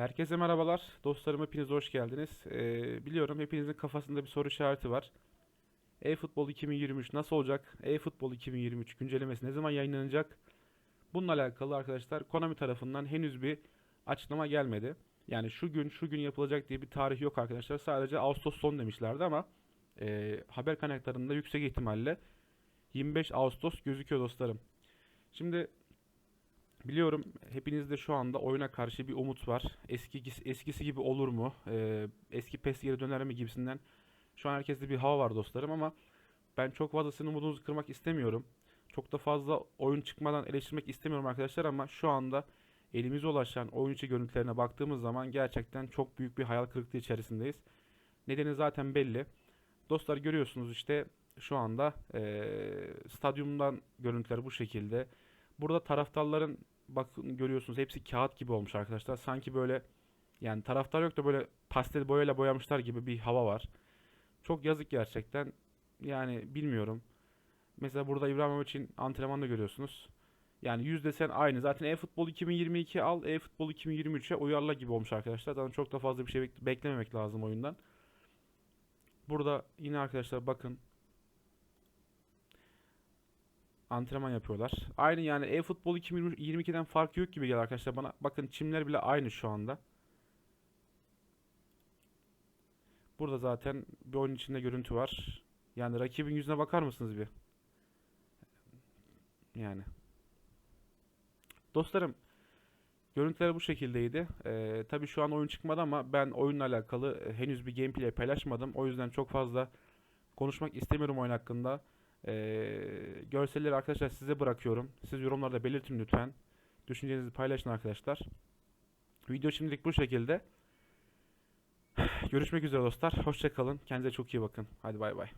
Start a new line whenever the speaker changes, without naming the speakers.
Herkese merhabalar. Dostlarım hepiniz hoş geldiniz. Ee, biliyorum hepinizin kafasında bir soru işareti var. E-Futbol 2023 nasıl olacak? E-Futbol 2023 güncellemesi ne zaman yayınlanacak? Bununla alakalı arkadaşlar Konami tarafından henüz bir açıklama gelmedi. Yani şu gün şu gün yapılacak diye bir tarih yok arkadaşlar. Sadece Ağustos son demişlerdi ama e, haber kaynaklarında yüksek ihtimalle 25 Ağustos gözüküyor dostlarım. Şimdi Biliyorum hepinizde şu anda oyuna karşı bir umut var. Eski eskisi gibi olur mu? Ee, eski PES geri döner mi gibisinden. Şu an herkeste bir hava var dostlarım ama ben çok fazla sizin umudunuzu kırmak istemiyorum. Çok da fazla oyun çıkmadan eleştirmek istemiyorum arkadaşlar ama şu anda elimize ulaşan oyun içi görüntülerine baktığımız zaman gerçekten çok büyük bir hayal kırıklığı içerisindeyiz. Nedeni zaten belli. Dostlar görüyorsunuz işte şu anda eee stadyumdan görüntüler bu şekilde. Burada taraftarların bakın görüyorsunuz hepsi kağıt gibi olmuş arkadaşlar. Sanki böyle yani taraftar yok da böyle pastel boyayla boyamışlar gibi bir hava var. Çok yazık gerçekten. Yani bilmiyorum. Mesela burada İbrahimovic'in antrenmanını görüyorsunuz. Yani yüz desen aynı. Zaten e-futbol 2022 al, e-futbol 2023'e uyarla gibi olmuş arkadaşlar. Zaten çok da fazla bir şey bek- beklememek lazım oyundan. Burada yine arkadaşlar bakın antrenman yapıyorlar. Aynı yani e-futbol 2022'den farkı yok gibi geliyor arkadaşlar bana. Bakın çimler bile aynı şu anda. Burada zaten bir oyun içinde görüntü var. Yani rakibin yüzüne bakar mısınız bir? Yani. Dostlarım, görüntüler bu şekildeydi. Ee, tabii şu an oyun çıkmadı ama ben oyunla alakalı e, henüz bir gameplay paylaşmadım. O yüzden çok fazla konuşmak istemiyorum oyun hakkında. Ee, görselleri arkadaşlar size bırakıyorum. Siz yorumlarda belirtin lütfen. Düşüncelerinizi paylaşın arkadaşlar. Video şimdilik bu şekilde. Görüşmek üzere dostlar. Hoşça kalın. Kendinize çok iyi bakın. Hadi bay bay.